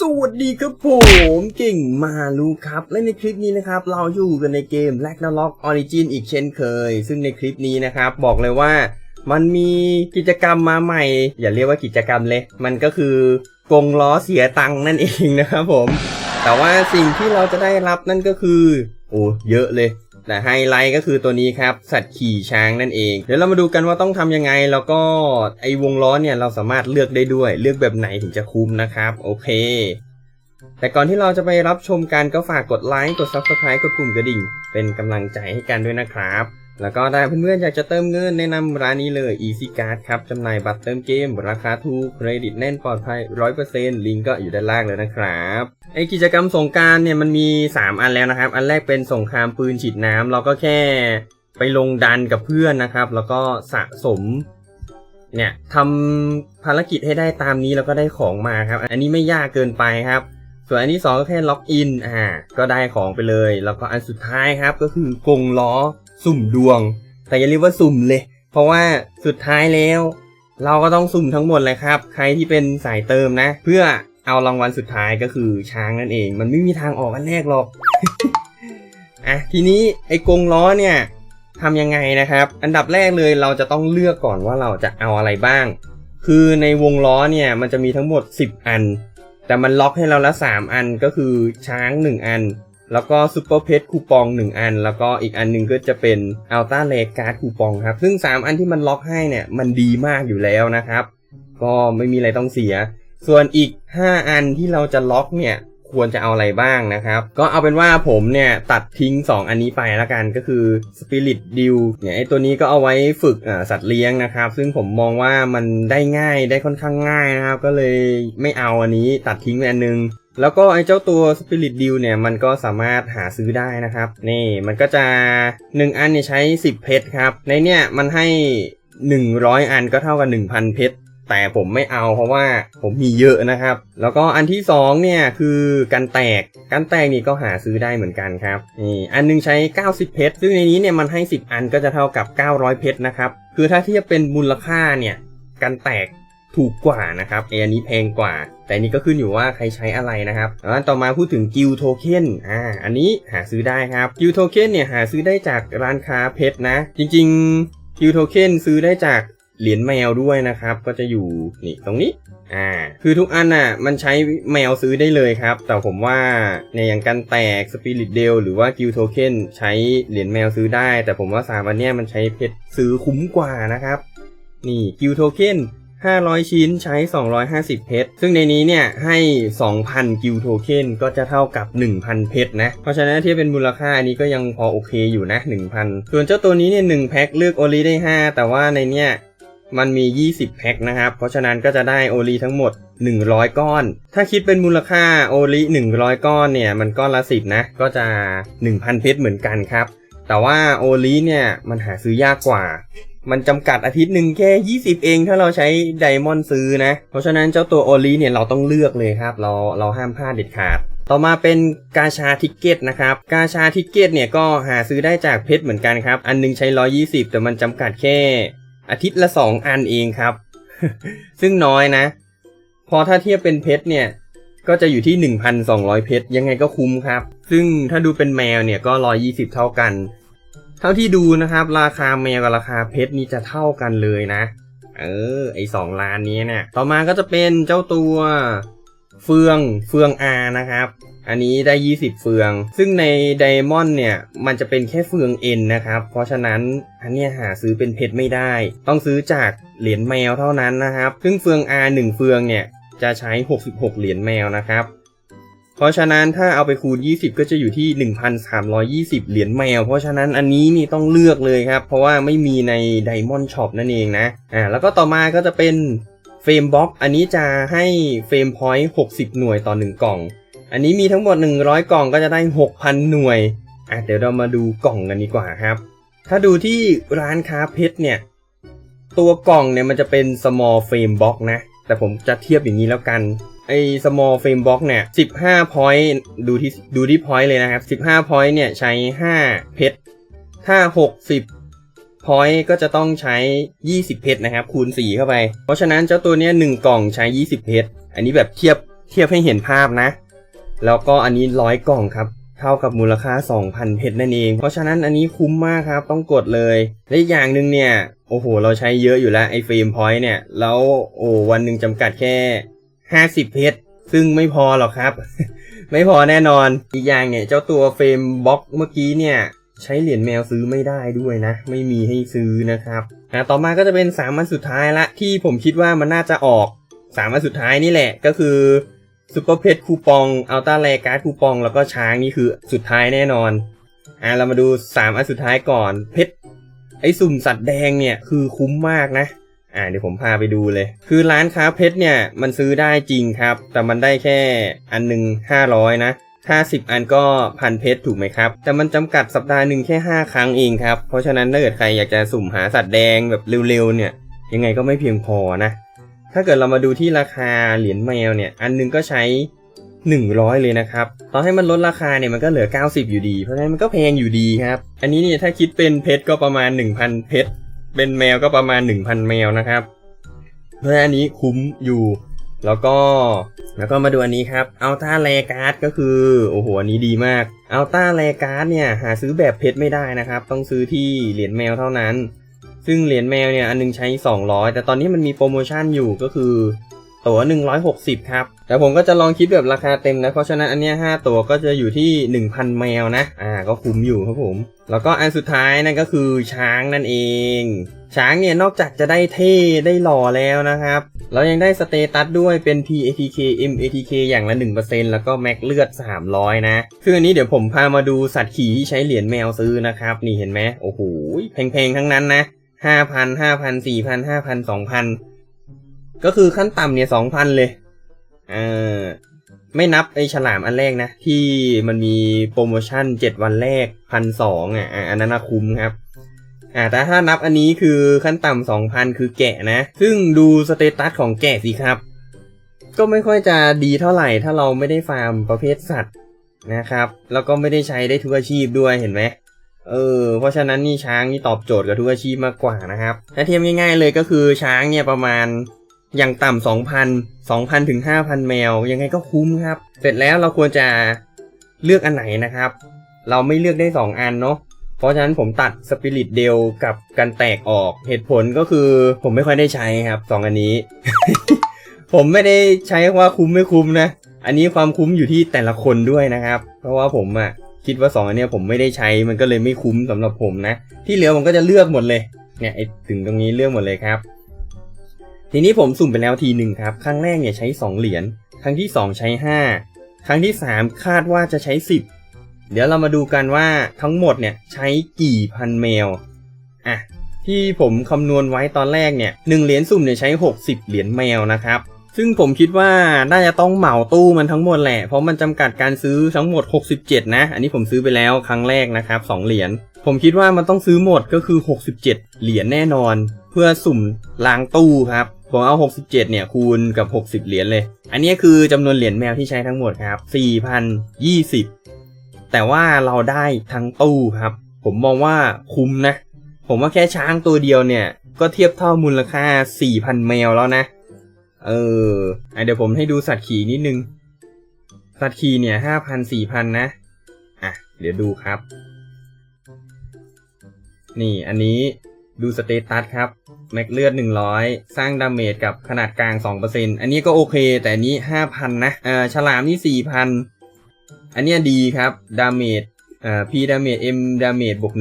สวัสดีครับผมเก่งมาลูครับ และในคลิปนี้นะครับ เราอยู่กันในเกม r a g n a r o k Origin อีกเช่นเคย ซึ่งในคลิปนี้นะครับ บอกเลยว่ามันมีกิจกรรมมาใหม่ อย่าเรียกว่ากิจกรรมเลย มันก็คือกงล้อเสียตังค์นั่นเองนะครับผม แต่ว่าสิ่งที่เราจะได้รับนั่นก็คือ โอ้เยอะเลย แต่ไฮไลท์ก็คือตัวนี้ครับ สัตว์ขี่ช้างนั่นเอง เดี๋ยวเรามาดูกันว่าต้องทำยังไง แล้วก็ไอวงล้อเนี่ยเราสามารถเลือกได้ด้วย เลือกแบบไหนถึงจะคุ้มนะครับ โอเค แต่ก่อนที่เราจะไปรับชมกันก็ฝากกดไลค์ กด Subscribe กดปุ่มกระดิ่ง เป็นกำลังใจให้กันด้วยนะครับ แล้วก็ถ้าเพื่อนๆอยากจะเติมเงินแนะนำร้านนี้เลย Easy Card ครับจำหน่ายบัตรเติมเกม ราคาถูกเครดิตแน่นปลอดภัย 100%ลิงก์ก็อยู่ด้านล่างเลยนะครับไอกิจกรรมสงการเนี่ยมันมี 3 อันแล้วนะครับ อันแรกเป็นสงครามปืนฉีดน้ำเราก็แค่ไปลงดันกับเพื่อนนะครับ แล้วก็สะสมเนี่ยทำภารกิจให้ได้ตามนี้แล้วก็ได้ของมาครับ อันนี้ไม่ยากเกินไปครับ ส่วนอันที่สองก็แค่ล็อกอินอ่าก็ได้ของไปเลย แล้วก็อันสุดท้ายครับก็คือกงล้อ สุ่มดวง แต่อย่าเรียกว่าสุ่มเลย เพราะว่าสุดท้ายแล้ว เราก็ต้องสุ่มทั้งหมดเลยครับ ใครที่เป็นสายเติมนะ เพื่อเอารางวัลสุดท้ายก็คือช้างนั่นเอง มันไม่มีทางออกอันแรกหรอกอะทีนี้ไอ้กงล้อเนี่ยทำยังไงนะครับ อันดับแรกเลยเราจะต้องเลือกก่อนว่าเราจะเอาอะไรบ้าง คือในวงล้อเนี่ยมันจะมีทั้งหมด 10 อัน แต่มันล็อกให้เราละ 3 อันก็คือช้าง 1 อัน แล้วก็ซูเปอร์เพชคูปอง 1 อัน แล้วก็อีกอันหนึงก็จะเป็นอัลต้าเลการ์ดคูปองครับ ซึ่ง 3 อันที่มันล็อกให้เนี่ย มันดีมากอยู่แล้วนะครับ ก็ไม่มีอะไรต้องเสีย ส่วนอีก 5 อันที่เราจะล็อกเนี่ยควรจะเอาอะไรบ้างนะครับ ก็เอาเป็นว่าผมเนี่ยตัดทิ้ง 2 อันนี้ไปละกันก็คือ Spirit d e a l เนี่ยไอตัวนี้ก็เอาไว้ฝึกสัตว์เลี้ยงนะครับ ซึ่งผมมองว่ามันได้ง่ายได้ค่อนข้างง่ายนะครับ ก็เลยไม่เอาอันนี้ตัดทิ้งไปอันนึง แล้วก็ไอ้เจ้าตัว Spirit d e a l เนี่ยมันก็สามารถหาซื้อได้นะครับ นี่มันก็จะ 1 อันเนี่ยใช้ 10 เพชรครับ ในเนี่ยมันให้ 100 อันก็เท่ากับ 1,000 เพชรแต่ผมไม่เอาเพราะว่าผมมีเยอะนะครับ แล้วก็อันที่2เนี่ยคือกันแตกกันแตกนี่ก็หาซื้อได้เหมือนกันครับนี่อันนึงใช้ 90 เพชรซึ่งในนี้เนี่ยมันให้ 10 อันก็จะเท่ากับ 900 เพชรนะครับคือถ้าเทียบเป็นมูลค่าเนี่ยกันแตกถูกกว่านะครับไออันนี้แพงกว่า แต่นี้ก็ขึ้นอยู่ว่าใครใช้อะไรนะครับแล้วต่อมาพูดถึงกิลโทเค็นอ่าอันนี้หาซื้อได้ครับกิลโทเค็นเนี่ยหาซื้อได้จากร้านค้าเพชรนะ จริงๆกิลโทเค็นซื้อได้จากเหรียญแมวด้วยนะครับ ก็จะอยู่นี่ตรงนี้อ่าคือทุกอันน่ะมันใช้แมวซื้อได้เลยครับ แต่ผมว่าในอย่างกันแตกสปิริตเดลหรือว่ากิลโทเค็นใช้เหรียญแมวซื้อได้ แต่ผมว่าสามอันเนี้ยมันใช้เพชรซื้อคุ้มกว่านะครับ นี่กิลโทเค็น 500 ชิ้นใช้ 250 เพชร ซึ่งในนี้เนี่ยให้ 2,000 กิลโทเค็นก็จะเท่ากับ 1,000 เพชรนะ เพราะฉะนั้นที่เป็นมูลค่าอันนี้ก็ยังพอโอเคอยู่นะ 1,000 ส่วนเจ้าตัวนี้เนี่ย 1 แพ็คเลือกโอลีได้ 5 แต่ว่าในเนี่ยมันมี 20 แพ็คนะครับ เพราะฉะนั้นก็จะได้โอลีทั้งหมด 100 ก้อน ถ้าคิดเป็นมูลค่าโอลี100 ก้อนเนี่ย มันก้อนละ 10 นะ ก็จะ 1,000 เพชรเหมือนกันครับ แต่ว่าโอลีเนี่ยมันหาซื้อยากกว่า มันจำกัดอาทิตย์หนึ่งแค่ 20 เองถ้าเราใช้ไดมอนด์ซื้อนะ เพราะฉะนั้นเจ้าตัวโอลีเนี่ยเราต้องเลือกเลยครับ เราเราห้ามพลาดเด็ดขาด ต่อมาเป็นกาชาทิกเก็ตนะครับ กาชาทิกเก็ตเนี่ยก็หาซื้อได้จากเพชรเหมือนกันครับ อันหนึงใช้ 120 แต่มันจำกัดแค่ อาทิตย์ละ 2 อันเองครับ ซึ่งน้อยนะ พอถ้าเทียบเป็นเพชรเนี่ยก็จะอยู่ที่ 1,200 เพชรยังไงก็คุ้มครับ ซึ่งถ้าดูเป็นแมวเนี่ยก็ 120 เท่ากัน เท่าที่ดูนะครับ ราคาแมวกับราคาเพชรนี่จะเท่ากันเลยนะ เออ ไอสองล้านนี้เนี่ย ต่อมาก็จะเป็นเจ้าตัวเฟืองเฟืองอานะครับ อันนี้ได้ 20 เฟือง ซึ่งในไดมอนด์เนี่ย มันจะเป็นแค่เฟืองเอ็นนะครับ เพราะฉะนั้นอันนี้หาซื้อเป็นเพชรไม่ได้ ต้องซื้อจากเหรียญแมวเท่านั้นนะครับ ซึ่งเฟือง R 1เฟืองเนี่ย จะใช้ 66 เหรียญแมวนะครับ เพราะฉะนั้นถ้าเอาไปคูณ 20 ก็จะอยู่ที่ 1,320 เหรียญแมว เพราะฉะนั้นอันนี้นี่ต้องเลือกเลยครับ เพราะว่าไม่มีใน Diamond Shop นั่นเองนะ อ่า แล้วก็ต่อมาก็จะเป็นเฟรมบ็อกอันนี้จะให้เฟรมพอยต์60 หน่วยต่อ 1 กล่อง อันนี้มีทั้งหมด 100 กล่องก็จะได้ 6,000 หน่วย อะเดี๋ยวเรามาดูกล่องกันดีกว่าครับ ถ้าดูที่ร้านค้าเพชรเนี่ย ตัวกล่องเนี่ยมันจะเป็น small frame box นะ แต่ผมจะเทียบอย่างนี้แล้วกัน ไอ้ small frame box เนี่ย 15 point ดูที่ดูที่ point เลยนะครับ 15 point เนี่ยใช้ 5 เพชร ถ้า 60 point ก็จะต้องใช้ 20 เพชรนะครับ คูณ 4 เข้าไป เพราะฉะนั้นเจ้าตัวเนี้ย1กล่องใช้ 20 เพชร อันนี้แบบเทียบเทียบให้เห็นภาพนะ แล้วก็อันนี้ร้อยกล่องครับ เท่ากับมูลค่า 2,000 เพชรนั่นเอง เพราะฉะนั้นอันนี้คุ้มมากครับ ต้องกดเลย และอีกอย่างหนึ่งเนี่ย โอ้โห เราใช้เยอะอยู่แล้วไอ้เฟรมพอยต์เนี่ย แล้วโอ้วันหนึ่งจำกัดแค่ 50เพชรซึ่งไม่พอหรอกครับ ไม่พอแน่นอน อีกอย่างเนี่ย เจ้าตัวเฟรมบล็อกเมื่อกี้เนี่ย ใช้เหรียญแมวซื้อไม่ได้ด้วยนะ ไม่มีให้ซื้อนะครับอะต่อมาก็จะเป็น3วันสุดท้ายละ ที่ผมคิดว่ามันน่าจะออก3วันสุดท้ายนี่แหละก็คือซูเปอร์เพชรคูปองอัลต้าแรการ์ดคูปอง แล้วก็ช้างนี่คือสุดท้ายแน่นอนอะเรามาดู3อันสุดท้ายก่อนเพชรไอ้สุ่มสัตว์แดงเนี่ยคือคุ้มมากนะ อ่าเดี๋ยวผมพาไปดูเลย คือร้านค้าเพชรเนี่ยมันซื้อได้จริงครับ แต่มันได้แค่อันหนึ่ง500นะ50อันก็พันเพชรถูกไหมครับ แต่มันจำกัดสัปดาห์หนึ่งแค่5ครั้งเองครับ เพราะฉะนั้นถ้าเกิดใครอยากจะสุ่มหาสัตว์แดงแบบเร็วๆเนี่ย ยังไงก็ไม่เพียงพอนะ ถ้าเกิดเรามาดูที่ราคาเหรียญแมวเนี่ย อันหนึงก็ใช้ 100 เลยนะครับต่อให้มันลดราคาเนี่ยมันก็เหลือ 90 อยู่ดี เพราะฉะนั้นมันก็แพงอยู่ดีครับ อันนี้เนี่ยถ้าคิดเป็นเพชรก็ประมาณ 1,000 เพชร เป็นแมวก็ประมาณ 1,000 แมวนะครับ เพราะอันนี้คุ้มอยู่ แล้วก็แล้วก็มาดูอันนี้ครับอัลต้าแลการ์ดก็คือโอ้โหอันนี้ดีมากอัลต้าแลการ์ดเนี่ยหาซื้อแบบเพชรไม่ได้นะครับ ต้องซื้อที่เหรียญแมวเท่านั้น ซึ่งเหรียญแมวเนี่ยอันนึงใช้ 200 แต่ตอนนี้มันมีโปรโมชั่นอยู่ก็คือ ตั๋ว160 ครับ แต่ผมก็จะลองคิดแบบราคาเต็มนะ เพราะฉะนั้นอันเนี้ย5ตัวก็จะอยู่ที่ 1,000 แมวนะ อ่า ก็คุ้มอยู่ครับผม แล้วก็อันสุดท้ายนั่นก็คือช้างนั่นเอง ช้างเนี่ยนอกจากจะได้เท่ได้หล่อแล้วนะครับ เรายังได้สเตตัสด้วยเป็น PATK MATK อย่างละ 1%แล้วก็แม็กเลือด 300 นะซึ่งอันนี้เดี๋ยวผมพามาดูสัตว์ขี่ที่ใช้เหรียญแมวซื้อนะครับ นี่เห็นไหมโอ้โห แพงๆ ทั้งนั้นนะ5,000 5,000 4,000 5,000 2,000 ก็คือขั้นต่ำเนี่ย2,000เลยเออไม่นับไอ้ฉลามอันแรกนะ ที่มันมีโปรโมชั่น7วันแรกพันสองอะอันนั้นคุ้มครับอ่าแต่ถ้านับอันนี้คือขั้นต่ำสองพันคือแกะนะ ซึ่งดูสเตตัสของแกะสิครับ ก็ไม่ค่อยจะดีเท่าไหร่ ถ้าเราไม่ได้ฟาร์มประเภทสัตว์นะครับ แล้วก็ไม่ได้ใช้ได้ทุกอาชีพด้วยเห็นไหมเออ เพราะฉะนั้นนี่ช้างนี่ตอบโจทย์กับทุกอาชีพมากกว่านะครับ ถ้าเทียบง่ายๆเลยก็คือช้างเนี่ยประมาณ อย่างต่ำสองพันสองพันถึงห้าพันแมว ยังไงก็คุ้มครับ เสร็จแล้วเราควรจะเลือกอันไหนนะครับ เราไม่เลือกได้สองอันเนาะเพราะฉะนั้นผมตัดสปิริตเดลกับกันแตกออกเหตุผลก็คือผมไม่ค่อยได้ใช้ครับสองอันนี้ ผมไม่ได้ใช้ว่าคุ้มไม่คุ้มนะ อันนี้ความคุ้มอยู่ที่แต่ละคนด้วยนะครับ เพราะว่าผมอะคิดว่าสองอันเนี้ยผมไม่ได้ใช้มันก็เลยไม่คุ้มสำหรับผมนะ ที่เหลือผมก็จะเลือกหมดเลยเนี่ยถึงตรงนี้เลือกหมดเลยครับ ทีนี้ผมสุ่มไปแล้วทีหนึ่งครับ ครั้งแรกเนี่ยใช้สองเหรียญ ครั้งที่สองใช้ห้าครั้งที่สามคาดว่าจะใช้สิบเดี๋ยวเรามาดูกันว่าทั้งหมดเนี่ยใช้กี่พันแมวอะ ที่ผมคำนวณไว้ตอนแรกเนี่ยหนึ่งเหรียญสุ่มเนี่ยใช้ 60 เหรียญแมวนะครับ ซึ่งผมคิดว่าน่าจะต้องเหมาตู้มันทั้งหมดแหละ เพราะมันจำกัดการซื้อทั้งหมด 67 นะ อันนี้ผมซื้อไปแล้วครั้งแรกนะครับ2เหรียญ ผมคิดว่ามันต้องซื้อหมดก็คือ 67 เหรียญแน่นอน เพื่อสุ่มล้างตู้ครับ ผมเอา 67 เนี่ย คูณกับ 60 เหรียญเลย อันนี้คือจำนวนเหรียญแมวที่ใช้ทั้งหมดครับ 4,020 แต่ว่าเราได้ทั้งตู้ครับ ผมมองว่าคุ้มนะ ผมว่าแค่ช้างตัวเดียวเนี่ย ก็เทียบเท่ามูลค่า 4,000 แมวแล้วนะ เออเดี๋ยวผมให้ดูสัตว์ขี่นิดนึง สัตว์ขี่เนี่ย 5,000 4,000 นะ อะ เดี๋ยวดูครับ นี่อันนี้ ดูสเตตัสครับแม็กเลือด 100 สร้างดาเมจกับขนาดกลาง 2%อันนี้ก็โอเค แต่นี้ 5,000 นะเอ่อฉลามนี่ 4,000 อันนี้ดีครับ ดาเมจเอ่อ P ดาเมจ M ดาเมจบวก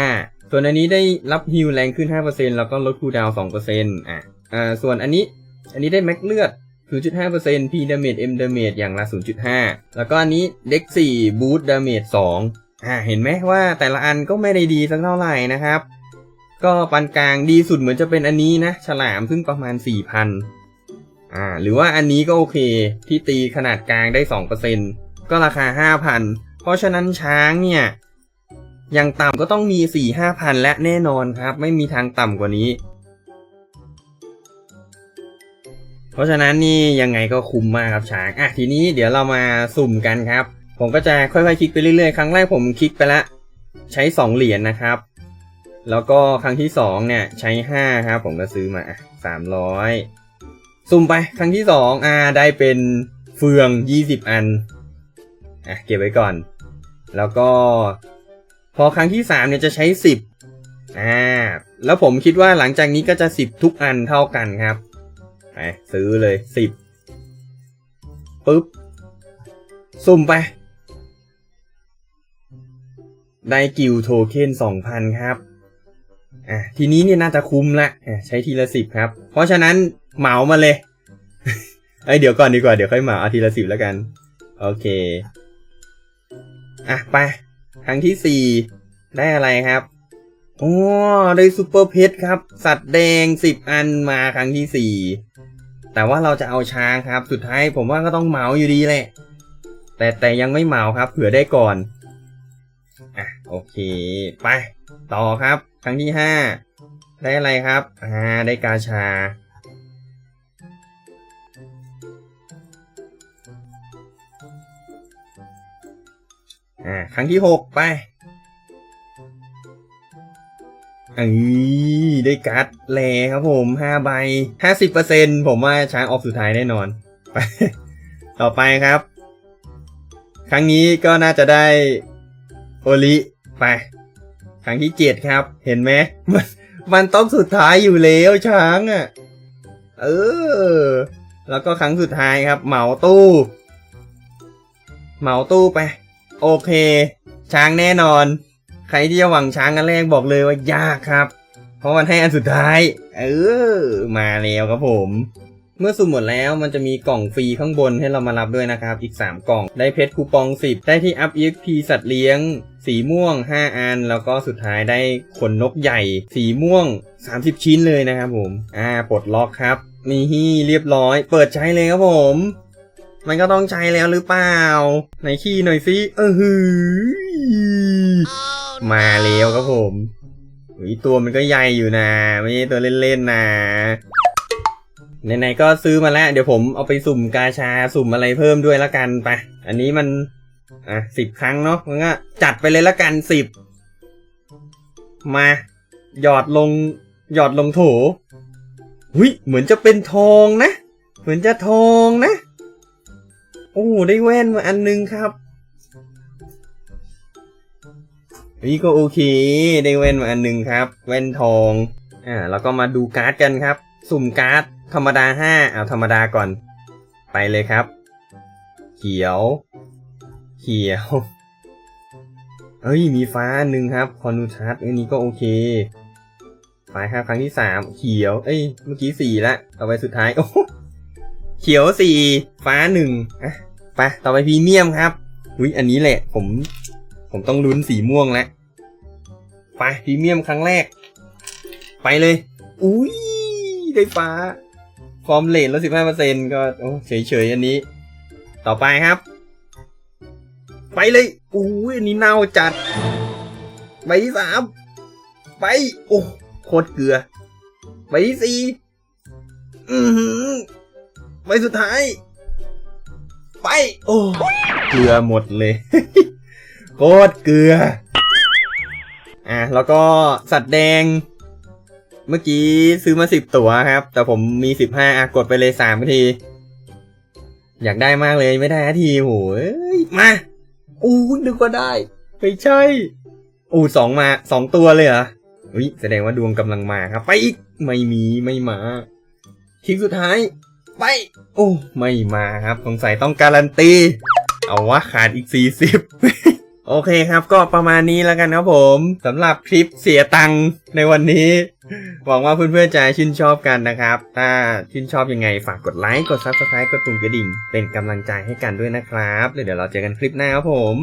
1.5 ส่วนอันนี้ได้รับฮิลแรงขึ้น 5%แล้วก็ลดคูลดาวน์2%อะอ่าส่วนอันนี้ อันนี้ได้แม็กเลือด 0.5% P ดาเมจ M ดาเมจอย่างละ 0.5 แล้วก็อันนี้เด็ก4บูสต์ดาเมจ2อ่าเห็นไหมว่าแต่ละอันก็ไม่ได้ดีสักเท่าไหร่นะครับ ก็ปานกลางดีสุดเหมือนจะเป็นอันนี้นะ ฉลามซึ่งประมาณ4,000อ่าหรือว่าอันนี้ก็โอเคที่ตีขนาดกลางได้2%ก็ราคา5,000เพราะฉะนั้นช้างเนี่ยอย่างต่ำก็ต้องมี4-5,000และแน่นอนครับ ไม่มีทางต่ำกว่านี้ เพราะฉะนั้นนี่ยังไงก็คุ้มมากครับช้างอะทีนี้เดี๋ยวเรามาสุ่มกันครับ ผมก็จะค่อยๆคลิกไปเรื่อยๆ ครั้งแรกผมคลิกไปละใช้2เหรียญนะครับ แล้วก็ครั้งที่2เนี่ยใช้5ครับผมก็ซื้อมาอะ300สุ่มไปครั้งที่2อ่าได้เป็นเฟือง20อันอะเก็บไว้ก่อน แล้วก็ พอครั้งที่3เนี่ยจะใช้10อ่าแล้วผมคิดว่าหลังจากนี้ก็จะ10ทุกอันเท่ากันครับไปซื้อเลย10ปุ๊บ สุ่มไป ได้กิลดโทเค็น2,000ครับ อะทีนี้เนี่ยน่าจะคุ้มละอะใช้ทีละ10ครับ เพราะฉะนั้นเหมามาเลยเอ้เดี๋ยวก่อนดีกว่าเดี๋ยวค่อยเหมาเอาทีละ10แล้วกัน โอเค อะไปครั้งที่สี่ได้อะไรครับโอ้ได้ซูเปอร์เพชรครับ สัตว์แดงสิบอันมาครั้งที่สี่แต่ว่าเราจะเอาช้างครับ สุดท้ายผมว่าก็ต้องเหมาอยู่ดีแหละ แต่แต่ยังไม่เหมาครับ เผื่อได้ก่อน อะโอเค ไป ต่อครับ ครั้งที่ห้าได้อะไรครับ อ่า ได้กาชา อ่า ครั้งที่หกไปเอ้ยได้การ์ดแลครับผมห้าใบห้าสิบเปอร์เซ็นผมว่าช้างออกสุดท้ายแน่นอนไปต่อไปครับ ครั้งนี้ก็น่าจะได้ โอลิไป ครั้งที่เจ็ดครับ เห็นไหมมันมันต้องสุดท้ายอยู่แล้วช้างอะ่ะ เออ แล้วก็ครั้งสุดท้ายครับ เหมาตู้ เหมาตู้ไป โอเค ช้างแน่นอน ใครที่จะหวังช้างอันแรกบอกเลยว่ายากครับ เพราะมันให้อันสุดท้าย เออ มาแล้วครับผม เมื่อสุ่มหมดแล้วมันจะมีกล่องฟรีข้างบนให้เรามารับด้วยนะครับ อีก 3 กล่อง ได้เพชรคูปอง 10 ได้ที่อัพ EXP สัตว์เลี้ยง สีม่วง 5 อัน แล้วก็สุดท้ายได้ขนนกใหญ่ สีม่วง 30 ชิ้นเลยนะครับผม อ่าปลดล็อกครับ มีฮี่เรียบร้อย เปิดใช้เลยครับผม มันก็ต้องใช้แล้วหรือเปล่าไหนขี้หน่อยสิเออหือมาแล้วครับผมอุ๊ยตัวมันก็ใหญ่อยู่นะ ไม่ใช่ตัวเล่นๆนะ ไหนๆก็ซื้อมาแล้ว เดี๋ยวผมเอาไปสุ่มกาชาสุ่มอะไรเพิ่มด้วยละกันไป อันนี้มัน อะสิบครั้งเนาะมันก็จัดไปเลยละกันสิบมา หยอดลง หยอดลงโถหุยเหมือนจะเป็นทองนะ เหมือนจะทองนะ โอ้ได้แว่นมาอันนึงครับนี่ก็โอเค ได้แว่นมาอันหนึ่งครับ แว่นทอง อ่าแล้วก็มาดูการ์ดกันครับ สุ่มการ์ด ธรรมดาห้าเอาธรรมดาก่อน ไปเลยครับ เขียว เขียว เอ้ย มีฟ้าหนึ่งครับ คอนูชัสอันนี้ก็โอเคไปครับครั้งที่สามเขียว เอ้ย เมื่อกี้สี่ละ ต่อไปสุดท้าย โอ้เขียวสี่ฟ้าหนึ่งอะไปต่อไปพรีเมียมครับอุ้ยอันนี้แหละ ผม ผมต้องลุ้นสีม่วงแล้วไปพรีเมียมครั้งแรก ไปเลย อุ้ยได้ฟ้า ฟอร์มเลทลดสิบห้าเปอร์เซ็นต์ก็โอ้เฉยๆอันนี้ ต่อไปครับ ไปเลยอุ้ยอันนี้เน่าจัด ใบที่สามไป โอ้โคตรเกลือ ใบที่สี่อือหือใบสุดท้าย ไป โอ้เกลือหมดเลยโคตรเกลือ อะ แล้วก็สัตว์แดง เมื่อกี้ซื้อมาสิบตัวครับ แต่ผมมีสิบห้าอะกดไปเลยสามที อยากได้มากเลยไม่ได้ทีโหยมาอู้นึกว่าได้ ไม่ใช่ อู้สองมาสองตัวเลยเหรออุ้ยแสดงว่าดวงกำลังมาครับ ไปอีกไม่มีไม่มาคลิกสุดท้าย ไปโอ้ไม่มาครับสงสัยต้องการันตี เอาวะขาดอีกสี่สิบ โอเคครับก็ประมาณนี้แล้วกันครับผมสำหรับคลิปเสียตังค์ในวันนี้ หวังว่าเพื่อนๆจะชื่นชอบกันนะครับ ถ้าชื่นชอบยังไงฝากกดไลค์กด Subscribe กดปุ่มกระดิ่ง เป็นกำลังใจให้กันด้วยนะครับเดี๋ยวเราเจอกันคลิปหน้าครับผม